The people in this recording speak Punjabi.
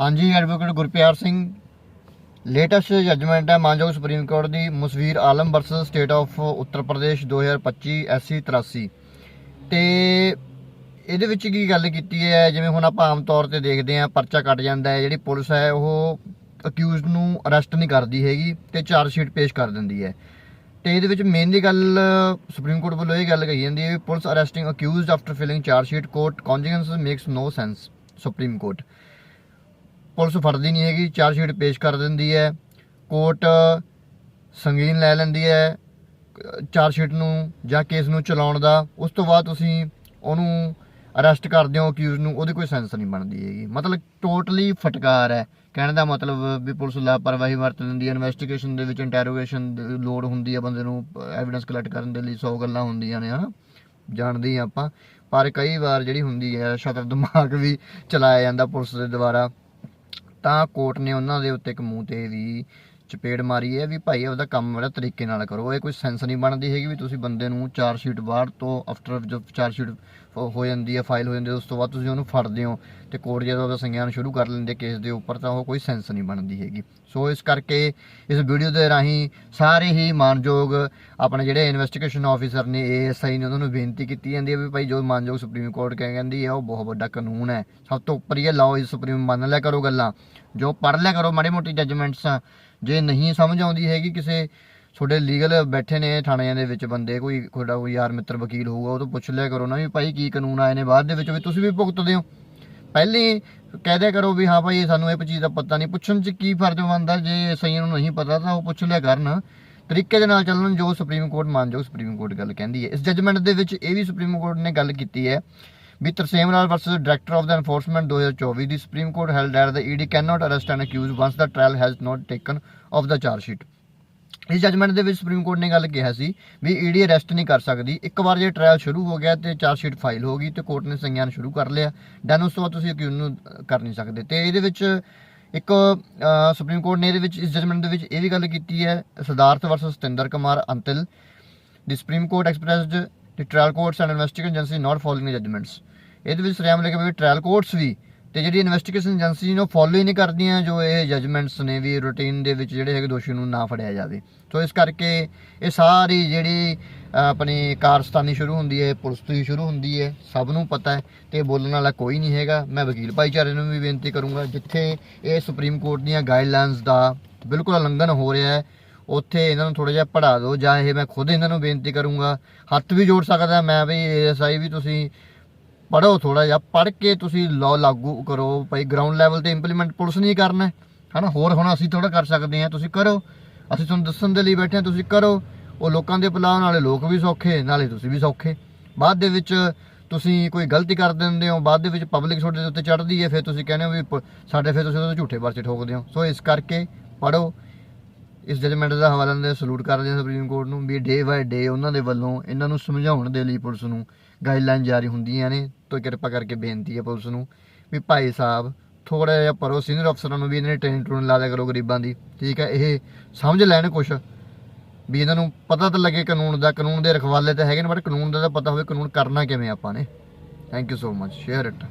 ਹਾਂਜੀ advocate Gurpiar Singh. Latest judgement ਹੈ ਮਾਨਯੋਗ supreme court the, Musvir Alam versus state of Uttar Pradesh 2025 SC 83 ਤੇ ਇਹਦੇ ਵਿੱਚ ਕੀ ਗੱਲ ਕੀਤੀ ਹੈ? ਜਿਵੇਂ ਹੁਣ ਆਪਾਂ ਆਮ ਤੌਰ ਤੇ ਦੇਖਦੇ ਹਾਂ, ਪਰਚਾ ਕੱਟ ਜਾਂਦਾ ਹੈ, ਜਿਹੜੀ ਪੁਲਿਸ ਹੈ ਉਹ ਅਕਿਊਜ਼ਡ ਨੂੰ ਅਰੈਸਟ ਨਹੀਂ ਕਰਦੀ ਹੈਗੀ ਤੇ ਚਾਰਜ ਸ਼ੀਟ ਪੇਸ਼ ਕਰ ਦਿੰਦੀ ਹੈ। ਤੇ ਇਹਦੇ ਵਿੱਚ ਮੇਨਲੀ ਗੱਲ ਸੁਪਰੀਮ ਕੋਰਟ ਵੱਲੋਂ ਇਹ ਗੱਲ ਕਹੀ ਜਾਂਦੀ ਹੈ ਵੀ police arresting accused after filing charge sheet court cognizance makes no sense supreme court. Police ਫੜਦੀ ਨਹੀਂ ਹੈਗੀ, ਚਾਰਜ ਸ਼ੀਟ ਪੇਸ਼ ਕਰ ਦਿੰਦੀ ਹੈ, ਕੋਰਟ ਸੰਗੀਨ ਲੈ ਲੈਂਦੀ ਹੈ, ਚਾਰਜ ਸ਼ੀਟ ਨੂੰ ਜਾਂ ਕੇਸ ਨੂੰ ਚਲਾਉਣ ਦਾ, ਉਸ ਤੋਂ ਬਾਅਦ ਤੁਸੀਂ ਉਹਨੂੰ ਅਰੈਸਟ ਕਰਦੇ ਹੋ, ਅਕਿਊਜ਼ ਨੂੰ, ਉਹਦੀ ਕੋਈ ਸੈਂਸ ਨਹੀਂ ਬਣਦੀ ਹੈਗੀ। ਮਤਲਬ ਟੋਟਲੀ ਫਟਕਾਰ ਹੈ। ਕਹਿਣ ਦਾ ਮਤਲਬ ਵੀ ਪੁਲਿਸ ਲਾਪਰਵਾਹੀ ਵਰਤ ਲੈਂਦੀ ਹੈ ਇਨਵੈਸਟੀਗੇਸ਼ਨ ਦੇ ਵਿੱਚ ਇੰਟਰੋਗੇਸ਼ਨ ਦੀ ਲੋੜ ਹੁੰਦੀ ਹੈ ਬੰਦੇ ਨੂੰ ਐਵੀਡੈਂਸ ਕਲੈਕਟ ਕਰਨ ਦੇ ਲਈ 100 ਗੱਲਾਂ ਹੁੰਦੀਆਂ ਨੇ, ਹਨਾ? ਜਾਣਦੇ ਹਾਂ ਆਪਾਂ। ਪਰ ਕਈ ਵਾਰ ਜਿਹੜੀ ਹੁੰਦੀ ਹੈ ਸ਼ਤਰ ਦਿਮਾਗ ਵੀ ਚਲਾਇਆ ਜਾਂਦਾ ਪੁਲਿਸ ਦੇ ਦੁਆਰਾ। ਤਾਂ ਕੋਰਟ ਨੇ ਉਹਨਾਂ ਦੇ ਉੱਤੇ ਇੱਕ ਮੂੰਹ ਤੇ ਵੀ ਚਪੇੜ ਮਾਰੀ ਹੈ ਵੀ ਭਾਈ ਉਹਦਾ ਕੰਮ ਬੜਾ ਤਰੀਕੇ ਨਾਲ ਕਰੋ। ਇਹ ਕੋਈ ਸੈਂਸ ਨਹੀਂ ਬਣਦੀ ਹੈਗੀ ਵੀ ਤੁਸੀਂ ਬੰਦੇ ਨੂੰ ਚਾਰ ਸ਼ੀਟ ਬਾਹਰ ਤੋਂ ਆਫਟਰ ਜੋ ਚਾਰ ਸ਼ੀਟ ਹੋ ਜਾਂਦੀ ਹੈ ਫਾਈਲ ਹੋ ਜਾਂਦੀ ਹੈ, ਉਸ ਤੋਂ ਬਾਅਦ ਤੁਸੀਂ ਉਹਨੂੰ ਫੜਦੇ ਹੋ ਤੇ ਕੋਰਟ ਜਦੋਂ ਉਹਦਾ ਸੰਗਿਆਨ ਸ਼ੁਰੂ ਕਰ ਲੈਂਦੇ ਕੇਸ ਦੇ ਉੱਪਰ ਤਾਂ ਉਹ ਕੋਈ ਸੈਂਸ ਨਹੀਂ ਬਣਦੀ ਹੈਗੀ। ਸੋ ਇਸ ਕਰਕੇ ਇਸ ਵੀਡੀਓ ਦੇ ਰਾਹੀਂ ਸਾਰੇ ਹੀ ਮਾਨਯੋਗ ਆਪਣੇ ਜਿਹੜੇ ਇਨਵੈਸਟੀਗੇਸ਼ਨ ਆਫੀਸਰ ਨੇ ਏਐਸਆਈ ਨੇ, ਉਹਨਾਂ ਨੂੰ ਬੇਨਤੀ ਕੀਤੀ ਜਾਂਦੀ ਹੈ ਵੀ ਭਾਈ ਜੋ ਮਾਨਯੋਗ ਸੁਪਰੀਮ ਕੋਰਟ ਕਹਿ ਕਹਿੰਦੀ ਹੈ, ਉਹ ਬਹੁਤ ਵੱਡਾ ਕਾਨੂੰਨ ਹੈ। ਸਭ ਤੋਂ ਉੱਪਰ ਇਹ ਲਾਓ ਇਸ ਸੁਪਰੀਮ ਮੰਨ ਲਿਆ ਕਰੋ ਗੱਲਾਂ। ਜੋ ਪੜ੍ਹ ਲਿਆ ਕਰੋ, ਮਾੜੀ ਮੋਟੀ ਜੱਜਮੈਂਟਸ ਜੇ ਨਹੀਂ ਸਮਝ ਆਉਂਦੀ ਹੈਗੀ ਕਿਸੇ ਤੁਹਾਡੇ ਲੀਗਲ ਬੈਠੇ ਨੇ ਥਾਣਿਆਂ ਦੇ ਵਿੱਚ ਬੰਦੇ, ਕੋਈ ਤੁਹਾਡਾ ਕੋਈ ਯਾਰ ਮਿੱਤਰ ਵਕੀਲ ਹੋਊਗਾ, ਉਹ ਤੋਂ ਪੁੱਛ ਲਿਆ ਕਰੋ ਨਾ ਵੀ ਭਾਈ ਕੀ ਕਾਨੂੰਨ ਆਏ ਨੇ ਬਾਅਦ ਦੇ ਵਿੱਚ ਵੀ ਤੁਸੀਂ ਵੀ ਭੁਗਤਦੇ ਹੋ ਪਹਿਲੇ ਹੀ ਕਹਿ ਦਿਆ ਕਰੋ ਵੀ ਹਾਂ ਭਾਈ ਸਾਨੂੰ ਇਹ ਚੀਜ਼ ਦਾ ਪਤਾ ਨਹੀਂ, ਪੁੱਛਣ 'ਚ ਕੀ ਫਰਜ਼ ਬਣਦਾ, ਜੇ ਸਹੀ ਨੂੰ ਨਹੀਂ ਪਤਾ ਤਾਂ ਉਹ ਪੁੱਛ ਲਿਆ ਕਰਨ। ਤਰੀਕੇ ਦੇ ਨਾਲ ਚੱਲਣ ਜੋ ਸੁਪਰੀਮ ਕੋਰਟ ਮੰਨਜੋ ਸੁਪਰੀਮ ਕੋਰਟ ਗੱਲ ਕਹਿੰਦੀ ਹੈ। ਇਸ ਜੱਜਮੈਂਟ ਦੇ ਵਿੱਚ ਇਹ ਵੀ ਸੁਪਰੀਮ ਕੋਰਟ ਨੇ ਗੱਲ ਕੀਤੀ ਹੈ ਵੀ Tarsem Lal versus director of the enforcement 2024 the supreme court held that the ED cannot arrest an accused once the trial has not taken of the charge sheet. ਇਸ ਜਜਮੈਂਟ ਦੇ ਵਿੱਚ ਸੁਪਰੀਮ ਕੋਰਟ ਨੇ ਗੱਲ ਕਿਹਾ ਸੀ ਵੀ ਈਡੀ ਅਰੈਸਟ ਨਹੀਂ ਕਰ ਸਕਦੀ। ਇੱਕ ਵਾਰ ਜੇ ਟ੍ਰਾਇਲ ਸ਼ੁਰੂ ਹੋ ਗਿਆ ਤੇ ਚਾਰਜ ਸ਼ੀਟ ਫਾਈਲ ਹੋ ਗਈ ਤੇ ਕੋਰਟ ਨੇ ਸੰਗਿਆਨ ਸ਼ੁਰੂ ਕਰ ਲਿਆ। ਦੈਨ ਉਸ ਤੋਂ ਬਾਅਦ ਤੁਸੀਂ ਅਕਿਊਜ਼ ਨੂੰ ਕਰ ਨਹੀਂ ਸਕਦੇ। ਤੇ ਇਹਦੇ ਵਿੱਚ ਇੱਕ ਸੁਪਰੀਮ ਕੋਰਟ ਨੇ ਇਹਦੇ ਵਿੱਚ ਇਸ ਜਜਮੈਂਟ ਦੇ ਵਿੱਚ ਇਹ ਵੀ ਗੱਲ ਕੀਤੀ ਹੈ Siddharth versus Satinder Kumar Antil the supreme court expressed the trial courts and investigation agency not following the judgements ਇਹਦੇ ਵਿੱਚ ਸਰਿਆਮ ਲਿਖਿਆ ਵੀ ਟ੍ਰਾਇਲ ਕੋਰਟਸ ਵੀ ਤੇ ਜਿਹੜੀ ਇਨਵੈਸਟੀਗੇਸ਼ਨ ਏਜੰਸੀ ਨੂੰ ਫੋਲੋ ਹੀ ਨਹੀਂ ਕਰਦੀਆਂ ਜੋ ਇਹ ਜਜਮੈਂਟਸ ਨੇ ਵੀ ਰੂਟੀਨ ਦੇ ਵਿੱਚ ਜਿਹੜੇ ਹੈਗੇ ਦੋਸ਼ੀ ਨੂੰ ਨਾ ਫੜਿਆ ਜਾਵੇ। ਸੋ ਇਸ ਕਰਕੇ ਇਹ ਸਾਰੀ ਜਿਹੜੀ ਆਪਣੀ ਕਾਰਸਤਾਨੀ ਸ਼ੁਰੂ ਹੁੰਦੀ ਹੈ, ਪੁਲਿਸ ਤੋਂ ਹੀ ਸ਼ੁਰੂ ਹੁੰਦੀ ਹੈ, ਸਭ ਨੂੰ ਪਤਾ ਹੈ ਤੇ ਬੋਲਣ ਵਾਲਾ ਕੋਈ ਨਹੀਂ ਹੈਗਾ। ਮੈਂ ਵਕੀਲ ਭਾਈਚਾਰੇ ਨੂੰ ਵੀ ਬੇਨਤੀ ਕਰੂੰਗਾ, ਜਿੱਥੇ ਇਹ ਸੁਪਰੀਮ ਕੋਰਟ ਦੀਆਂ ਗਾਈਡਲਾਈਨਸ ਦਾ ਬਿਲਕੁਲ ਉਲੰਘਣ ਹੋ ਰਿਹਾ ਹੈ ਉੱਥੇ ਇਹਨਾਂ ਨੂੰ ਥੋੜਾ ਜਿਹਾ ਪੜਾ ਦਿਓ ਜਾਂ ਇਹ ਮੈਂ ਖੁਦ ਇਹਨਾਂ ਨੂੰ ਬੇਨਤੀ ਕਰੂੰਗਾ। ਹੱਥ ਵੀ ਜੋੜ ਸਕਦਾ ਮੈਂ ਵੀ ਐਸਆਈ ਵੀ ਤੁਸੀਂ ਪੜੋ ਥੋੜਾ ਜਿਹਾ ਪੜ ਕੇ ਤੁਸੀਂ ਲਾਅ ਲਾਗੂ ਕਰੋ ਭਾਈ ਗਰਾਊਂਡ ਲੈਵਲ ਤੇ ਇੰਪਲੀਮੈਂਟ ਪੁਲਿਸ ਨਹੀਂ ਕਰਨਾ ਹੈ। ਹਨਾ? ਹੋਰ ਹੁਣ ਅਸੀਂ ਥੋੜਾ ਕਰ ਸਕਦੇ ਹਾਂ, ਤੁਸੀਂ ਕਰੋ। ਅਸੀਂ ਤੁਹਾਨੂੰ ਦੱਸਣ ਦੇ ਲਈ ਬੈਠੇ ਹਾਂ, ਤੁਸੀਂ ਕਰੋ। ਉਹ ਲੋਕਾਂ ਦੇ ਭਲਾ, ਨਾਲੇ ਲੋਕ ਵੀ ਸੌਖੇ, ਨਾਲੇ ਤੁਸੀਂ ਵੀ ਸੌਖੇ। ਬਾਅਦ ਦੇ ਵਿੱਚ ਤੁਸੀਂ ਕੋਈ ਗਲਤੀ ਕਰ ਦਿੰਦੇ ਹੋ, ਬਾਅਦ ਦੇ ਵਿੱਚ ਪਬਲਿਕ ਤੁਹਾਡੇ ਉੱਤੇ ਚੜ੍ਹਦੀ ਹੈ, ਫਿਰ ਤੁਸੀਂ ਕਹਿੰਦੇ ਹੋ ਵੀ ਪ- ਸਾਡੇ ਫਿਰ ਤੁਸੀਂ ਉਹਦੇ ਝੂਠੇ ਪਰਚੇ ਠੋਕਦੇ ਹੋ। ਸੋ ਇਸ ਕਰਕੇ ਪੜੋ ਇਸ ਜਜਮੈਂਟ ਦਾ ਹਵਾਲਾ ਦੇ ਸਲੂਟ ਕਰਦੇ ਹਾਂ ਸੁਪਰੀਮ ਕੋਰਟ ਨੂੰ ਵੀ ਡੇ ਬਾਏ ਡੇ ਉਹਨਾਂ ਦੇ ਵੱਲੋਂ ਇਹਨਾਂ ਨੂੰ ਸਮਝਾਉਣ ਦੇ ਲਈ ਪੁਲਿਸ ਨੂੰ ਗਾਈਡਲਾਈਨ ਜਾਰੀ ਹੁੰਦੀਆਂ ਨੇ, ਤੋਂ ਕਿਰਪਾ ਕਰਕੇ ਬੇਨਤੀ ਹੈ ਪੁਲਿਸ ਨੂੰ ਵੀ ਭਾਈ ਸਾਹਿਬ ਥੋੜਾ ਜਿਹਾ ਪਰੋ ਸੀਨੀਅਰ ਅਫਸਰਾਂ ਨੂੰ ਵੀ ਇਹਨਾਂ ਨੇ ਟ੍ਰੇਨ ਟਰੂਨ ਲਾ ਦਿਆ ਕਰੋ ਗਰੀਬਾਂ ਦੀ, ਠੀਕ ਹੈ, ਇਹ ਸਮਝ ਲੈਣ ਕੁਛ ਵੀ ਇਹਨਾਂ ਨੂੰ ਪਤਾ ਤਾਂ ਲੱਗੇ ਕਾਨੂੰਨ ਦਾ, ਕਾਨੂੰਨ ਦੇ ਰਖਵਾਲੇ ਤਾਂ ਹੈਗੇ ਨੇ ਬਟ ਕਾਨੂੰਨ ਦਾ ਤਾਂ ਪਤਾ ਹੋਵੇ ਕਾਨੂੰਨ ਕਰਨਾ ਕਿਵੇਂ ਆਪਾਂ ਨੇ। Thank you so much share it